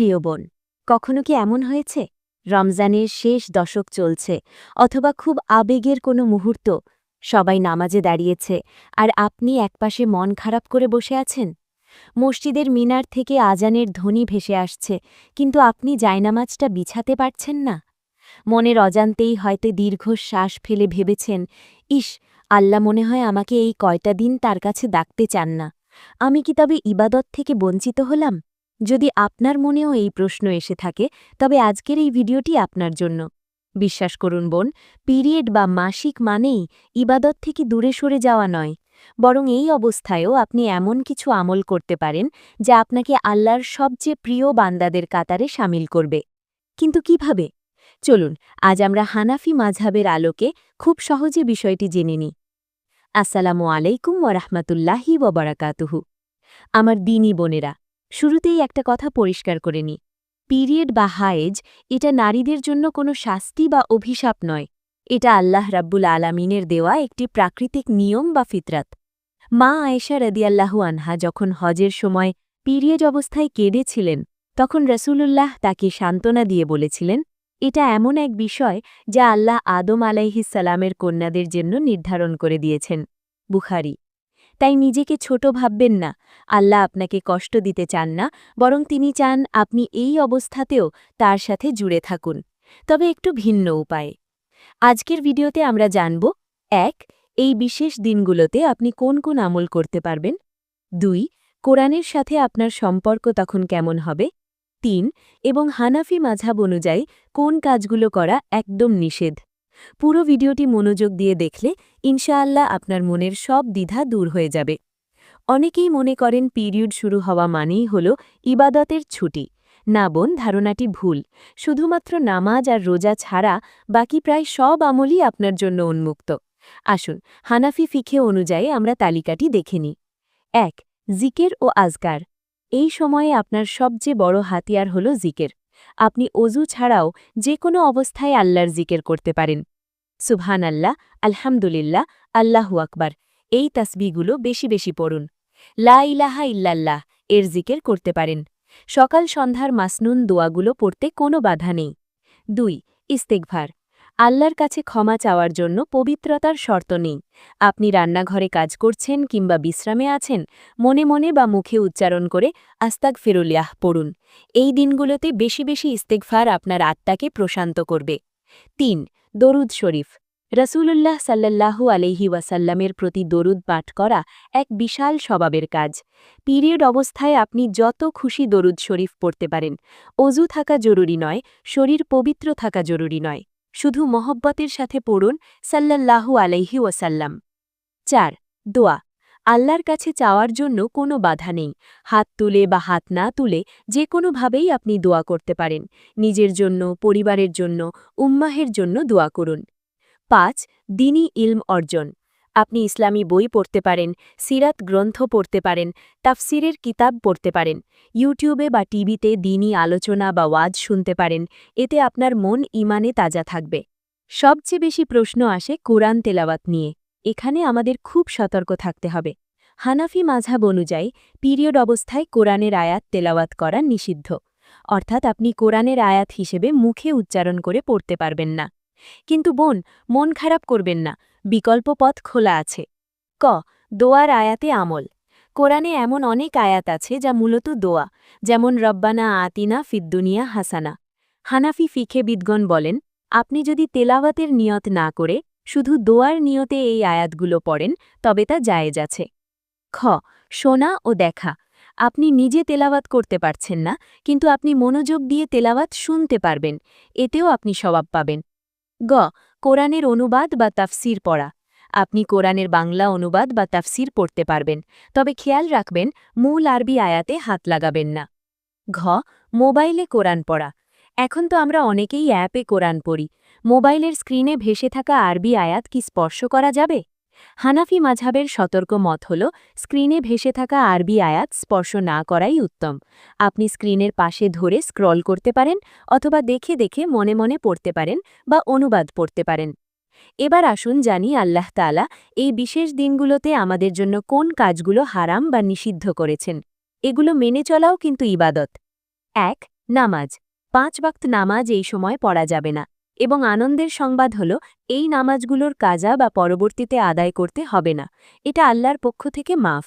প্রিয় বোন, কখনো কি এমন হয়েছে? রমজানের শেষ দশক চলছে, অথবা খুব আবেগের কোনো মুহূর্ত, সবাই নামাজে দাঁড়িয়েছে, আর আপনি একপাশে মন খারাপ করে বসে আছেন? মসজিদের মিনার থেকে আজানের ধ্বনি ভেসে আসছে, কিন্তু আপনি জায়নামাজটা বিছাতে পারছেন না। মনের অজান্তেই হয়তো দীর্ঘ শ্বাস ফেলে ভেবেছেন, ইস, আল্লাহ মনে হয় আমাকে এই কয়টা দিন তার কাছে ডাকতে চান না। আমি কি তবে ইবাদত থেকে বঞ্চিত হলাম? যদি আপনার মনেও এই প্রশ্ন এসে থাকে, তবে আজকের এই ভিডিওটি আপনার জন্য। বিশ্বাস করুন বোন, পিরিয়ড বা মাসিক মানেই ইবাদত থেকে দূরে সরে যাওয়া নয়। বরং এই অবস্থায়ও আপনি এমন কিছু আমল করতে পারেন, যা আপনাকে আল্লাহর সবচেয়ে প্রিয় বান্দাদের কাতারে সামিল করবে। কিন্তু কীভাবে? চলুন, আজ আমরা হানাফি মাঝহাবের আলোকে খুব সহজে বিষয়টি জেনে নিই। আসসালামু আলাইকুম ওরহমতুল্লাহি ওবরাকাতুহু আমার দিনী বোনেরা শুরুতেই একটা কথা পরিষ্কার করে নি। পিরিয়ড বা হায়েজ, এটা নারীদের জন্য কোনো শাস্তি বা অভিশাপ নয়। এটা আল্লাহ রাব্বুল আলামিনের দেওয়া একটি প্রাকৃতিক নিয়ম বা ফিতরাত। মা আয়েশা রদিয়াল্লাহু আনহা যখন হজের সময় পিরিয়ড অবস্থায় কেঁদেছিলেন, তখন রসুলুল্লাহ তাকে সান্ত্বনা দিয়ে বলেছিলেন, এটা এমন এক বিষয় যা আল্লাহ আদম আলাইহিসালামের কন্যাদের জন্য নির্ধারণ করে দিয়েছেন। বুখারি তাই নিজেকে ছোট ভাববেন না। আল্লাহ আপনাকে কষ্ট দিতে চান না, বরং তিনি চান আপনি এই অবস্থাতেও তার সাথে জুড়ে থাকুন। তবে একটু ভিন্ন উপায়ে। আজকের ভিডিওতে আমরা জানব, এক, এই বিশেষ দিনগুলোতে আপনি কোন কোন আমল করতে পারবেন? দুই, কোরআনের সাথে আপনার সম্পর্ক তখন কেমন হবে? তিন, এবং হানাফি মাঝাব অনুযায়ী কোন কাজগুলো করা একদম নিষেধ? পুরো ভিডিওটি মনোযোগ দিয়ে দেখলে ইনশাআল্লাহ আপনার মনের সব দ্বিধা দূর হয়ে যাবে। অনেকেই মনে করেন পিরিয়ড শুরু হওয়া মানেই হল ইবাদতের ছুটি। না বোন, ধারণাটি ভুল। শুধুমাত্র নামাজ আর রোজা ছাড়া বাকি প্রায় সব আমলই আপনার জন্য উন্মুক্ত। আসুন, হানাফি ফিখে অনুযায়ী আমরা তালিকাটি দেখে নিই। এক, জিকের ও আজগার এই সময়ে আপনার সবচেয়ে বড় হাতিয়ার হল জিকের। আপনি অজু ছাড়াও যে কোনো অবস্থায় আল্লাহর জিকের করতে পারেন। সুবহান আল্লাহ আলহামদুলিল্লাহ, আল্লাহু আকবার। এই তাসবিগুলো বেশি বেশি পড়ুন। লা ইলাহা ইল্লাল্লাহ এর জিকের করতে পারেন। সকাল সন্ধ্যার মাসনুন দোয়াগুলো পড়তে কোনো বাধা নেই। দুই ইস্তেকভার আল্লাহর কাছে ক্ষমা চাওয়ার জন্য পবিত্রতার শর্ত নেই। আপনি রান্নাঘরে কাজ করছেন কিংবা বিশ্রামে আছেন, মনে মনে বা মুখে উচ্চারণ করে আস্তাক ফেরুলিয়াহ পড়ুন। এই দিনগুলোতে বেশি বেশি ইস্তেকফার আপনার আত্মাকে প্রশান্ত করবে। তিন দরুদ শরীফ। রসুলুল্লাহ সাল্লাল্লাহু আলহি ওয়াসাল্লামের প্রতি দরুদ পাঠ করা এক বিশাল স্বভাবের কাজ। পিরিয়ড অবস্থায় আপনি যত খুশি দরুদ শরীফ পড়তে পারেন। অজু থাকা জরুরি নয়, শরীর পবিত্র থাকা জরুরি নয়। শুধু মহব্বতের সাথে পড়ুন সাল্লাল্লাহু আলহি ওয়াসাল্লাম। চার, দোয়া। আল্লাহর কাছে চাওয়ার জন্য কোনো বাধা নেই। হাত তুলে বা হাত না তুলে যে কোনোভাবেই আপনি দোয়া করতে পারেন। নিজের জন্য, পরিবারের জন্য, উম্মাহের জন্য দোয়া করুন। পাঁচ দিনই ইলম অর্জন। আপনি ইসলামী বই পড়তে পারেন, সিরাত গ্রন্থ পড়তে পারেন, তাফসিরের কিতাব পড়তে পারেন, ইউটিউবে বা টিভিতে দিনই আলোচনা বা ওয়াজ শুনতে পারেন, এতে আপনার মন ইমানে তাজা থাকবে। সবচেয়ে বেশি প্রশ্ন আসে কোরআন তেলাওয়াত নিয়ে। এখানে আমাদের খুব সতর্ক থাকতে হবে। হানাফি মাঝাব অনুযায়ী পিরিয়ড অবস্থায় কোরআনের আয়াত তেলাওয়াত করা নিষিদ্ধ। অর্থাৎ আপনি কোরআনের আয়াত হিসেবে মুখে উচ্চারণ করে পড়তে পারবেন না। কিন্তু বোন, মন খারাপ করবেন না, বিকল্প পথ খোলা আছে। ক, দোয়ার আয়াতে আমল। কোরআনে এমন অনেক আয়াত আছে যা মূলত দোয়া, যেমন রব্বানা আতিনা ফিদ্দুনিয়া হাসানা। হানাফি ফিখেবিদগণ বলেন, আপনি যদি তেলাওয়াতের নিয়ত না করে শুধু দোয়ার নিয়তে এই আয়াতগুলো পড়েন, তবে তা জায়েজ আছে। খ, শোনা ও দেখা। আপনি নিজে তেলাওয়াত করতে পারছেন না, কিন্তু আপনি মনোযোগ দিয়ে তেলাওয়াত শুনতে পারবেন, এতেও আপনি স্বভাব পাবেন। গ, কোরআনের অনুবাদ বা তাফসির পড়া। আপনি কোরআনের বাংলা অনুবাদ বা তাফসির পড়তে পারবেন, তবে খেয়াল রাখবেন, মূল আরবি আয়াতে হাত লাগাবেন না। ঘ, মোবাইলে কোরআন পড়া। এখন তো আমরা অনেকেই অ্যাপে কোরআন পড়ি মোবাইলের স্ক্রিনে ভেসে থাকা আরবি আয়াত কি স্পর্শ করা যাবে? হানাফি মাঝাবের সতর্ক মত হল, স্ক্রিনে ভেসে থাকা আরবি আয়াত স্পর্শ না করাই উত্তম। আপনি স্ক্রিনের পাশে ধরে স্ক্রল করতে পারেন অথবা দেখে দেখে মনে মনে পড়তে পারেন বা অনুবাদ পড়তে পারেন। এবার আসুন জানি আল্লাহ তালা এই বিশেষ দিনগুলোতে আমাদের জন্য কোন কাজগুলো হারাম বা নিষিদ্ধ করেছেন। এগুলো মেনে চলাও কিন্তু ইবাদত। এক, নামাজ। পাঁচ ওয়াক্ত নামাজ এই সময় পড়া যাবে না। এবং আনন্দের সংবাদ হল, এই নামাজগুলোর কাজা বা পরবর্তীতে আদায় করতে হবে না। এটা আল্লাহর পক্ষ থেকে মাফ।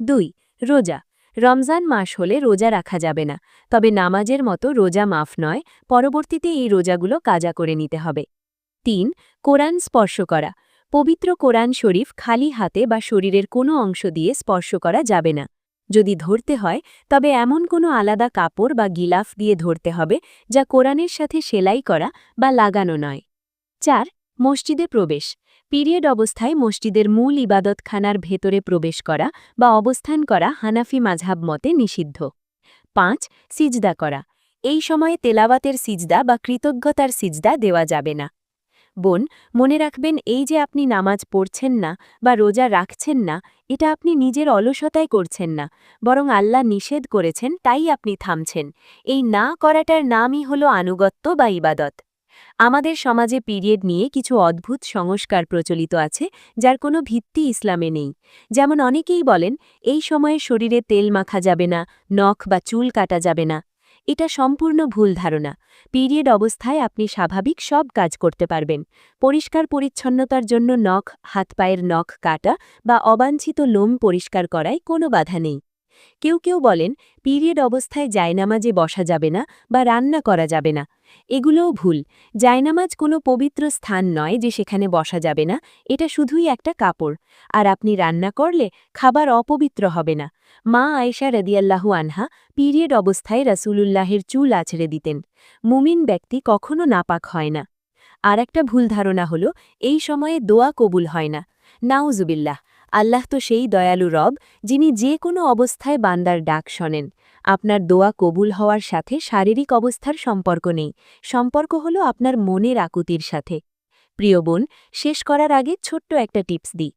দুই, রোজা। রমজান মাস হলে রোজা রাখা যাবে না। তবে নামাজের মতো রোজা মাফ নয়, পরবর্তীতে এই রোজাগুলো কাজা করে নিতে হবে। তিন, কোরআন স্পর্শ করা। পবিত্র কোরআন শরীফ খালি হাতে বা শরীরের কোনো অংশ দিয়ে স্পর্শ করা যাবে না। যদি ধরতে হয়, তবে এমন কোনো আলাদা কাপড় বা গিলাফ দিয়ে ধরতে হবে, যা কোরআনের সাথে সেলাই করা বা লাগানো নয়। চার, মসজিদে প্রবেশ। পিরিয়ড অবস্থায় মসজিদের মূল ইবাদতখানার ভেতরে প্রবেশ করা বা অবস্থান করা হানাফি মাঝহাব মতে নিষিদ্ধ। পাঁচ, সিজদা করা। এই সময়ে তেলাওয়াতের সিজদা বা কৃতজ্ঞতার সিজদা দেওয়া যাবে না। বোন, মনে রাখবেন এই যে আপনি নামাজ পড়ছেন না বা রোজা রাখছেন না, এটা আপনি নিজের অলসতায় করছেন না, বরং আল্লাহ নিষেধ করেছেন তাই আপনি থামছেন। এই না করাটার নামই হল আনুগত্য বা ইবাদত। আমাদের সমাজে পিরিয়ড নিয়ে কিছু অদ্ভুত সংস্কার প্রচলিত আছে, যার কোনো ভিত্তি ইসলামে নেই। যেমন অনেকেই বলেন, এই সময়ে শরীরে তেল মাখা যাবে না, নখ বা চুল কাটা যাবে না এটা সম্পূর্ণ ভুল ধারণা। পিরিয়ড অবস্থায় আপনি স্বাভাবিক সব কাজ করতে পারবেন। পরিষ্কার পরিচ্ছন্নতার জন্য নখ হাত পায়ের নখ কাটা বা অবাঞ্ছিত লোম পরিষ্কার করায় কোনো বাধা নেই। কেউ কেউ বলেন, পিরিয়ড অবস্থায় জায়নামাজে বসা যাবে না বা রান্না করা যাবে না। এগুলোও ভুল। জায়নামাজ কোনো পবিত্র স্থান নয় যে সেখানে বসা যাবে না, এটা শুধুই একটা কাপড়। আর আপনি রান্না করলে খাবার অপবিত্র হবে না। মা আয়েশা রদিয়াল্লাহু আনহা পিরিয়ড অবস্থায় রাসূলুল্লাহের চুল আছড়ে দিতেন। মুমিন ব্যক্তি কখনো নাপাক হয় না। আর একটা ভুল ধারণা হল, এই সময়ে দোয়া কবুল হয় না। নাউজুবিল্লাহ। আল্লাহ তো সেই দয়ালু রব, যিনি যে কোনো অবস্থায় বান্দার ডাক শোনেন। আপনার দোয়া কবুল হওয়ার সাথে শারীরিক অবস্থার সম্পর্ক নেই। সম্পর্ক হল আপনার মনের আকুতির সাথে। প্রিয় বোন, শেষ করার আগে ছোট্ট একটা টিপস দিই।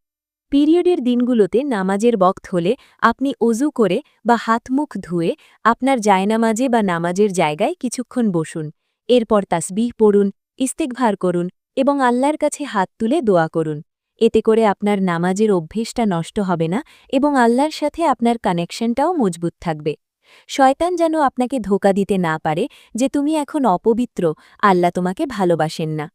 পিরিয়ডের দিনগুলোতে নামাজের বক্ত হলে আপনি অজু করে বা হাত মুখ ধুয়ে আপনার জায়নামাজে বা নামাজের জায়গায় কিছুক্ষণ বসুন। এরপর তাসবিহ পড়ুন ইস্তেকভার করুন এবং আল্লাহর কাছে হাত তুলে দোয়া করুন। এতে করে আপনার নামাজের অভ্যেসটা নষ্ট হবে না এবং আল্লাহর সাথে আপনার কানেকশনটাও মজবুত থাকবে। শয়তান যেন আপনাকে ধোকা দিতে না পারে যে তুমি এখন অপবিত্র, আল্লাহ তোমাকে ভালোবাসেন না।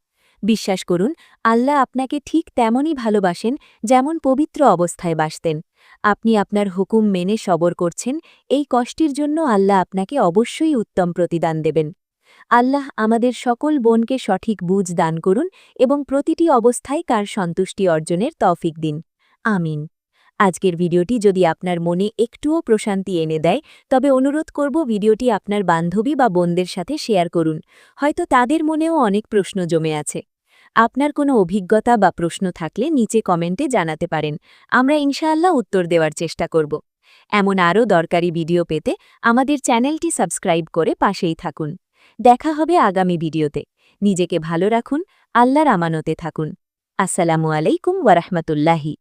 বিশ্বাস করুন, আল্লাহ আপনাকে ঠিক তেমনই ভালোবাসেন যেমন পবিত্র অবস্থায় বাসতেন। আপনি আপনার হুকুম মেনে সবর করছেন, এই কষ্টের জন্য আল্লাহ আপনাকে অবশ্যই উত্তম প্রতিদান দেবেন। আল্লাহ আমাদের সকল বোনকে সঠিক বুঝ দান করুন এবং প্রতিটি অবস্থায় কার সন্তুষ্টি অর্জনের তৌফিক দিন। আমিন। আজকের ভিডিওটি যদি আপনার মনে একটুও প্রশান্তি এনে দেয়, তবে অনুরোধ করব ভিডিওটি আপনার বান্ধবী বা বোনদের সাথে শেয়ার করুন। হয়তো তাদের মনেও অনেক প্রশ্ন জমে আছে। আপনার কোনো অভিজ্ঞতা বা প্রশ্ন থাকলে নিচে কমেন্টে জানাতে পারেন। আমরা ইনশাআল্লাহ উত্তর দেওয়ার চেষ্টা করব। এমন আরও দরকারি ভিডিও পেতে আমাদের চ্যানেলটি সাবস্ক্রাইব করে পাশেই থাকুন। দেখা হবে আগামী ভিডিওতে। নিজেকে ভালো রাখুন আল্লাহর আমানতে থাকুন। আসসালামু আলাইকুম ওয়ারহমতুল্লাহি